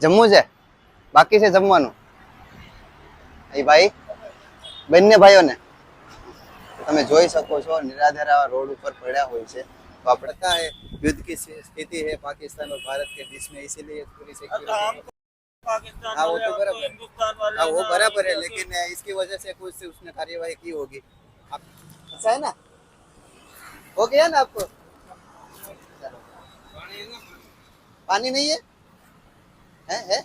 જમવું છે બાકી છે જમવાનું એ ભાઈ બંને ભાઈઓને તમે જોઈ શકો છો નિરાધાર આવા રોડ ઉપર પડ્યા હોય છે તો આપણે पता है युद्ध की स्थिति है पाकिस्तान और भारत के बीच में इसीलिए पूरी सिक्योरिटी पाकिस्तान हाँ, वो वाले तो हमको बराबर है। हिंदुस्तान वाले हाँ वो ना बराबर है हमको लेकिन इसकी वजह से कुछ उसने कार्यवाही की होगी आप अच्छा है ना हो गया ना आपको चलो। पानी नहीं है હે હે?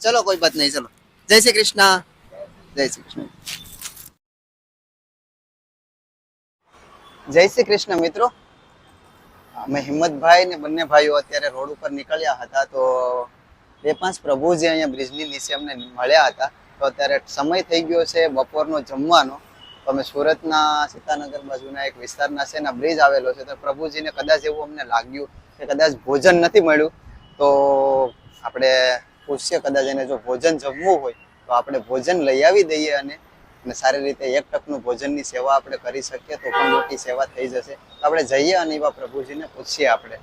ચલો, કોઈ વાત નહીં, ચલો. જય શ્રી કૃષ્ણ. જય શ્રી જય શ્રી કૃષ્ણ, મિત્રો. અમે હિંમતભાઈ ને બંને ભાઈઓ અત્યારે રોડ ઉપર નીકળ્યા હતા, તો બે પાંચ પ્રભુ અહીંયા બ્રિજલી નીચે અમને મળ્યા હતા. તો અત્યારે સમય થઈ ગયો છે બપોરનો જમવાનો. તો અમે સુરતના સીતાનગર બાજુના એક વિસ્તારના છે, એના બ્રિજ આવેલો છે. તો પ્રભુજીને કદાચ એવું અમને લાગ્યું કે કદાચ ભોજન નથી મળ્યું. તો આપણે પૂછીએ કદાચ એને જો ભોજન જમવું હોય, તો આપણે ભોજન લઈ આવી દઈએ અને અને સારી રીતે એક ટકનું ભોજનની સેવા આપણે કરી શકીએ, તો પણ મોટી સેવા થઈ જશે. તો આપણે જઈએ અને એવા પ્રભુજીને પૂછીએ આપણે.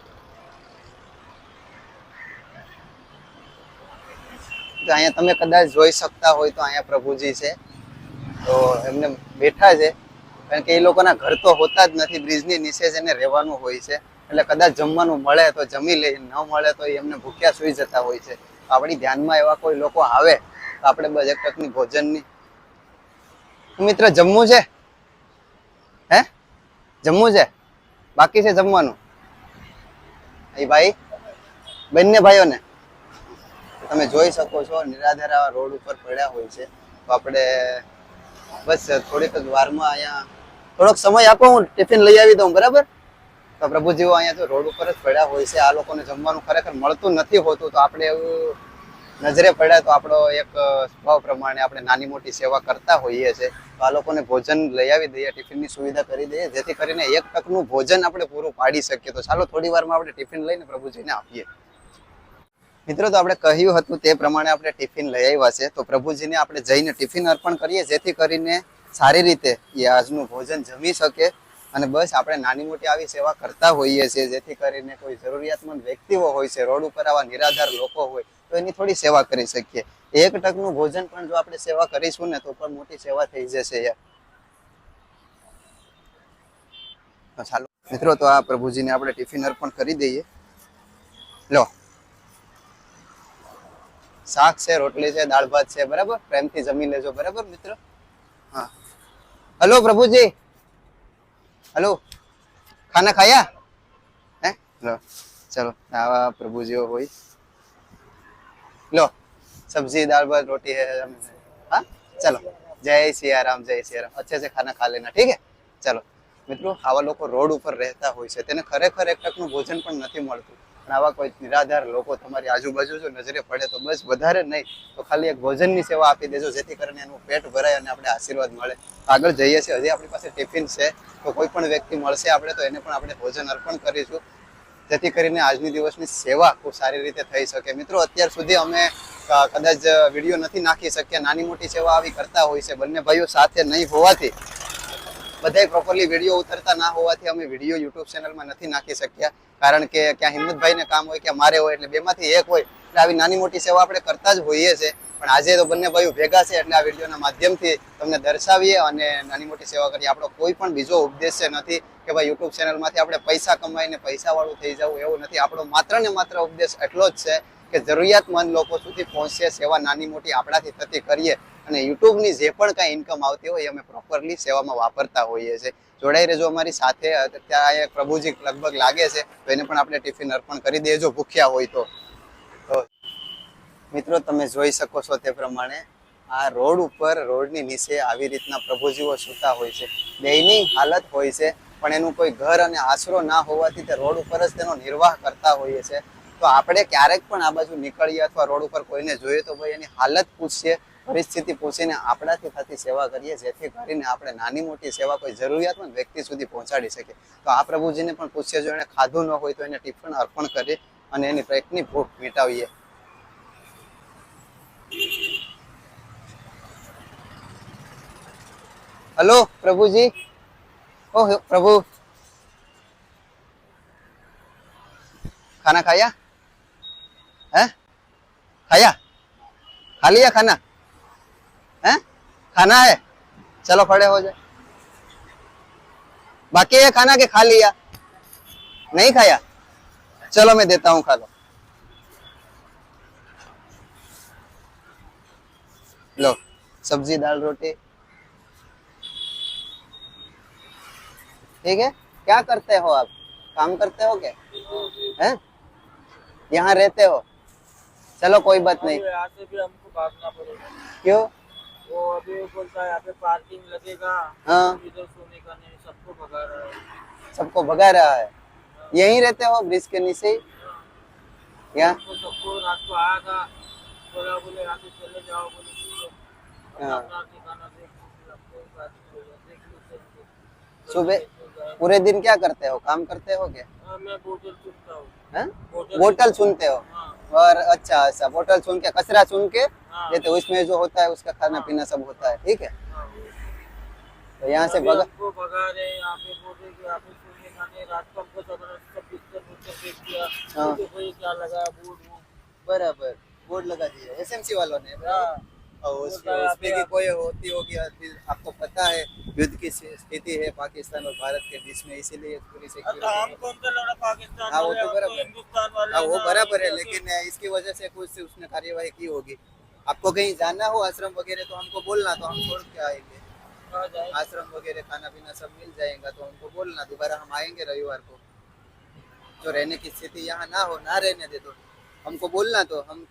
તો અહીંયા તમે કદાચ જોઈ શકતા હોય તો અહીંયા પ્રભુજી છે. તો એમને બેઠા છે. કારણ કે એ લોકોના ઘર તો હોતા જ નથી, બ્રિજની નીચે જ એને રહેવાનું હોય છે. એટલે કદાચ જમવાનું મળે તો જમી લે, ન મળે તો એમને ભૂખ્યા સુઈ જતા હોય છે. આપણી ધ્યાનમાં એવા કોઈ લોકો આવે, તો આપણે એક ટકની ભોજનની. મિત્ર, જમવું છે? હે? જમવું છે? બાકી છે જમવાનું? એ ભાઈ, બંને ભાઈઓને. તમે જોઈ શકો છો, નિરાધાર રોડ ઉપર પડ્યા હોય છે. તો આપણે બસ થોડીક જ વારમાં અહીંયા થોડોક સમય આપો, હું ટિફિન લઈ આવી દઉં, બરાબર? તો પ્રભુજીઓ અહીંયા તો રોડ ઉપર જ પડ્યા હોય છે. આ લોકોને જમવાનું ખરેખર મળતું નથી હોતું. તો આપણે એવું નજરે પડ્યા તો આપણો એક સ્વભાવ પ્રમાણે આપણે નાની મોટી સેવા કરતા હોઈએ છીએ. તો આ લોકોને ભોજન લઈ આવી દઈએ, ટિફિનની સુવિધા કરી દઈએ, જેથી કરીને એક ટકનું ભોજન આપણે પૂરું પાડી શકીએ. તો ચાલો, થોડી વારમાં આપણે ટિફિન લઈને પ્રભુજીને આપીએ. મિત્રો, તો આપણે કહ્યું હતું તે પ્રમાણે આપણે ટિફિન લઈ આવ્યા છે. તો પ્રભુજીને આપણે જઈને ટિફિન અર્પણ કરીએ, જેથી કરીને સારી રીતે એ આજનું ભોજન જમી શકે અને બસ આપણે નાની મોટી આવી સેવા કરતા હોઈએ છીએ, જેથી કરીને કોઈ જરૂરિયાતમંદ વ્યક્તિઓ હોય છે, રોડ ઉપર આવા નિરાધાર લોકો હોય, તો એની થોડી સેવા કરી શકીએ. એક ટકનું ભોજન પણ જો આપણે સેવા કરીશું ને, તો પણ મોટી સેવા થઈ જશે યાર. ચાલો. મિત્રો, તો આ પ્રભુજીને આપણે ટિફિન અર્પણ કરી દઈએ. લો. શાક છે, રોટલી છે, દાળ ભાત છે, બરાબર? પ્રેમથી જમી લેજો, બરાબર, મિત્રો? હા. હલો પ્રભુજી હલો ખાના ખાયા હે લો ચલો આવા પ્રભુજીઓ હોય લો सब्जी दाल भात रोटी है हाँ चलो जय सियाराम जय सियाराम अच्छे से खाना खा लेना ठीक है ચલો મિત્રો આવા લોકો રોડ ઉપર રહેતા હોય છે તેને ખરેખર એક ટકનું ભોજન પણ નથી મળતું અને આવા કોઈ નિરાધાર લોકો તમારી આજુબાજુ જો નજરે પડે તો બસ વધારે નહીં, તો ખાલી એક ભોજનની સેવા આપી દેજો, જેથી કરીને એનું પેટ ભરાય અને આપણે આશીર્વાદ મળે. આગળ જઈએ છીએ, હજી આપણી પાસે ટિફિન છે, તો કોઈ પણ વ્યક્તિ મળશે આપણે, તો એને પણ આપણે ભોજન અર્પણ કરીશું. જેથી કરીને આજની દિવસની સેવા ખૂબ સારી રીતે થઈ શકે. મિત્રો, અત્યાર સુધી અમે કદાચ વીડિયો નથી નાખી શક્યા. નાની મોટી સેવા આવી કરતા હોય છે. બંને ભાઈઓ સાથે નહીં હોવાથી બધાય પ્રોપરલી વીડિયો ઉતરતા ના હોવાથી અમે વીડિયો યુટ્યુબ ચેનલમાં નથી નાખી શક્યા. કારણ કે ક્યાં હિંમતભાઈને કામ હોય કે મારે હોય, એટલે બેમાંથી એક હોય, એટલે આવી નાની મોટી સેવા આપણે કરતા જ હોઈએ છીએ. પણ આજે તો બંને ભાઈઓ ભેગા છે, એટલે આ વિડીયોના માધ્યમથી તમને દર્શાવીએ અને નાની મોટી સેવા કરીએ. આપણો કોઈ પણ બીજો ઉદ્દેશ્ય નથી કે ભાઈ યુટ્યુબ ચેનલમાંથી આપણે પૈસા કમાઈને પૈસાવાળું થઈ જવું, એવું નથી. આપણો માત્ર ને માત્ર ઉપદેશ એટલો જ છે કે જરૂરિયાતમંદ લોકો સુધી પહોંચશે સેવા નાની મોટી આપણાથી થતી કરીએ અને યુટ્યુબની જે પણ કાંઈ ઇન્કમ આવતી હોય અમે પ્રોપરલી સેવામાં વાપરતા હોઈએ છીએ. જોડાઈ રહેજો અમારી સાથે. ત્યાં અહીંયા પ્રભુજી લગભગ લાગે છે, તો એને પણ આપણે ટિફિન અર્પણ કરી દેજો, ભૂખ્યા હોય તો મિત્રો, તમે જોઈ શકો છો તે પ્રમાણે આ રોડ ઉપર, રોડની નીચે આવી રીતના પ્રભુજીઓ સૂતા હોય છે. દૈનિક હાલત હોય છે, પણ એનું કોઈ ઘર અને આશરો ના હોવાથી તે રોડ ઉપર જ તેનો નિર્વાહ કરતા હોઈએ છે. તો આપણે ક્યારેક પણ આ બાજુ નીકળીએ અથવા રોડ ઉપર કોઈને જોઈએ તો ભાઈ એની હાલત પૂછીએ, પરિસ્થિતિ પૂછીને આપણાથી થતી સેવા કરીએ, જેથી કરીને આપણે નાની મોટી સેવા કોઈ જરૂરિયાતમંદ વ્યક્તિ સુધી પહોંચાડી શકીએ. તો આ પ્રભુજીને પણ પૂછીએ જો એને ખાધું ન હોય તો એને ટિફિન અર્પણ કરીએ અને એની પેટની ભૂખ મિટાવીએ. હલો, પ્રભુજી? ઓહ, પ્રભુ. ખાના ખાયા? है खाया खा लिया खाना है खाना है चलो खड़े हो जाए बाकी है खाना के खा लिया नहीं खाया चलो मैं देता हूँ खा लो लो सब्ज़ी दाल रोटी ठीक है? क्या करते हो आप? काम करते हो क्या? हैं यहाँ रहते हो? चलो कोई बात नहीं। यहाँ से भी हमको भागना पड़ेगा। क्यों? वो अभी बोलता है यहाँ पे पार्किंग लगेगा। हाँ। इधर सोने का नहीं सबको भगा रहा है। सबको भगा रहा है? यहीं रहते हो ब्रिज के नीचे? ही। यहाँ सबको रात को आया था बोला बोले यहाँ से चले जाओ बोले हाँ। सुबह पूरे दिन क्या करते हो? काम करते हो क्या? हाँ, मैं बोतल चुनता हूँ। बोतल सुनते हो? हाँ। और अच्छा अच्छा होटल चुन के कचरा चुन के देते तो उसमें जो होता है उसका खाना पीना सब होता है ठीक है? तो यहाँ से बगा हाँ। बराबर बोर्ड लगा दिया सी वालों ने। और उस, उसमें की कोई होती होगी फिर आपको पता है युद्ध की स्थिति है पाकिस्तान और भारत के बीच में इसीलिए पूरी तो लड़ा पाकिस्तान हाँ, वो तो बराबर। हाँ वो बराबर है लेकिन इसकी वजह से कुछ उसने कार्यवाही की होगी। आपको कहीं जाना हो आश्रम वगैरह तो हमको बोलना तो हम छोड़ के आएँगे। आश्रम वगैरह खाना पीना सब मिल जाएगा तो हमको बोलना दोबारा हम आएँगे रविवार को। जो रहने की स्थिति यहाँ ना हो ना रहने दे तो। हमको बोलना तो हम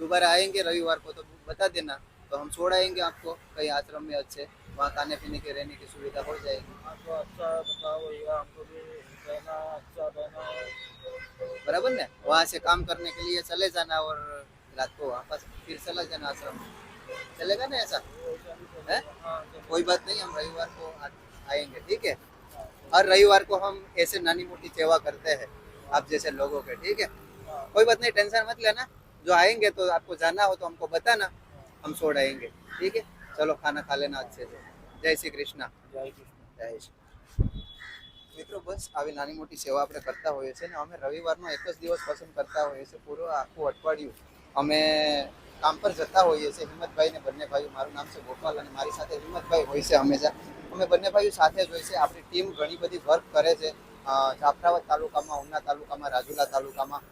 दोबारा आएँगे रविवार को तो बता देना। तो हम छोड़ आएँगे आपको कहीं आश्रम में अच्छे वहाँ खाने पीने के रहने की सुविधा हो जाएगी। आपको अच्छा बताओ हमको भी रहना अच्छा रहना बराबर ना? वहाँ से काम करने के लिए चले जाना और रात को वापस फिर चला जाना आश्रम। चलेगा ना ऐसा? है? हाँ, कोई बात नहीं हम रविवार को आएँगे ठीक है? हर रविवार को हम ऐसे नानी मोटी सेवा करते हैं आप जैसे लोगों के ठीक है। कोई बात नहीं टेंशन मत लेना। जो आएंगे तो आपको जाना हो तो हमको बताना हम छोड़ आएंगे ठीक है चलो खाना खा लेना अच्छे से जय श्री कृष्ण जय कृष्ण જય શ્રી મિત્રો બસ આવી નાની મોટી સેવા આપણે કરતા હોઈએ છીએ ને અમે રવિવારનો એક જ દિવસ પસંદ કરતા હોઈએ છીએ પૂરું આખું અઠવાડિયું અમે કામ પર જતા હોઈએ છીએ હિંમતભાઈ ને બંને ભાઈઓ મારું નામ છે ગોપાલ અને મારી સાથે હિંમતભાઈ હોય છે હંમેશા અમે બંને ભાઈઓ સાથે જ હોય છે આપણી ટીમ ઘણી બધી વર્ક કરે છે અ, જાફરાબાદ તાલુકામાં ઉના તાલુકામાં રાજુલા તાલુકામાં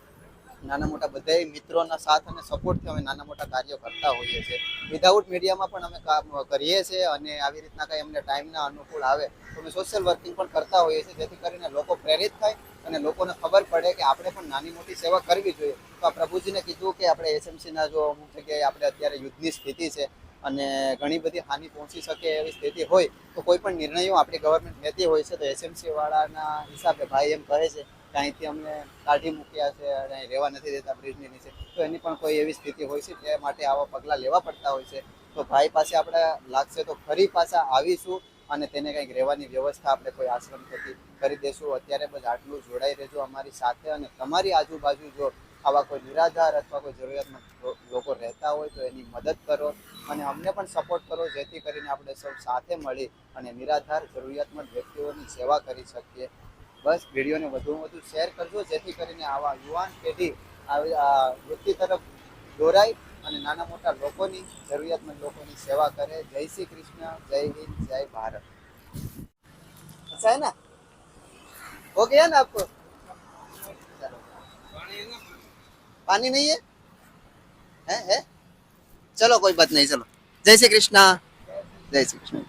નાના મોટા બધા મિત્રોના સાથ અને સપોર્ટથી અમે નાના મોટા કાર્યો કરતા હોઈએ છીએ. વિધાઉટ મીડિયામાં પણ અમે કામ કરીએ છીએ અને આવી રીતના કંઈ અમને ટાઈમના અનુકૂળ આવે તો અમે સોશિયલ વર્કિંગ પણ કરતા હોઈએ છીએ, જેથી કરીને લોકો પ્રેરિત થાય અને લોકોને ખબર પડે કે આપણે પણ નાની મોટી સેવા કરવી જોઈએ. તો આ પ્રભુજીને કીધું કે આપણે એસએમસીના જો અમુક જગ્યાએ આપણે અત્યારે યુદ્ધની સ્થિતિ છે અને ઘણી બધી હાનિ પહોંચી શકે એવી સ્થિતિ હોય તો કોઈ પણ નિર્ણયો આપણી ગવર્મેન્ટ લેતી હોય છે તો એસએમસી વાળાના હિસાબે ભાઈ એમ કહે છે કે અમને કાઢી મૂક્યા છે અને અહીં રહેવા નથી દેતા બ્રિજની નીચે. તો એની પણ કોઈ એવી સ્થિતિ હોય છે તે માટે આવા પગલાં લેવા પડતા હોય છે? તો ભાઈ પાસે આપણે લાગશે તો ફરી પાછા આવીશું અને તેને કંઈક રહેવાની વ્યવસ્થા આપણે કોઈ આશ્રમ થકી કરી દેશું અત્યારે બસ આટલું જોડાઈ રહેજો અમારી સાથે અને તમારી આજુબાજુ જો આવા કોઈ નિરાધાર અથવા કોઈ જરૂરિયાતમંદ લોકો રહેતા હોય તો એની મદદ કરો અને અમને પણ સપોર્ટ કરો, જેથી કરીને આપણે સૌ સાથે મળી અને નિરાધાર, જરૂરિયાતમંદ વ્યક્તિઓની સેવા કરી શકીએ. બસ વિડીયોને વધુમાં વધુ શેર કરજો, જેથી કરીને આવા યુવાન પેઢી વૃત્તિ તરફ દોરાય અને નાના મોટા લોકોની, જરૂરિયાતમંદ લોકોની સેવા કરે. જય શ્રી કૃષ્ણ, જય હિન્દ, જય ભારત. અચ્છા, હે ના? હો ગયા ને આપકો? પાણી નહીં હે હે? ચલો, કોઈ બાત નહીં, ચલો. જય શ્રી કૃષ્ણ. જય શ્રી કૃષ્ણ.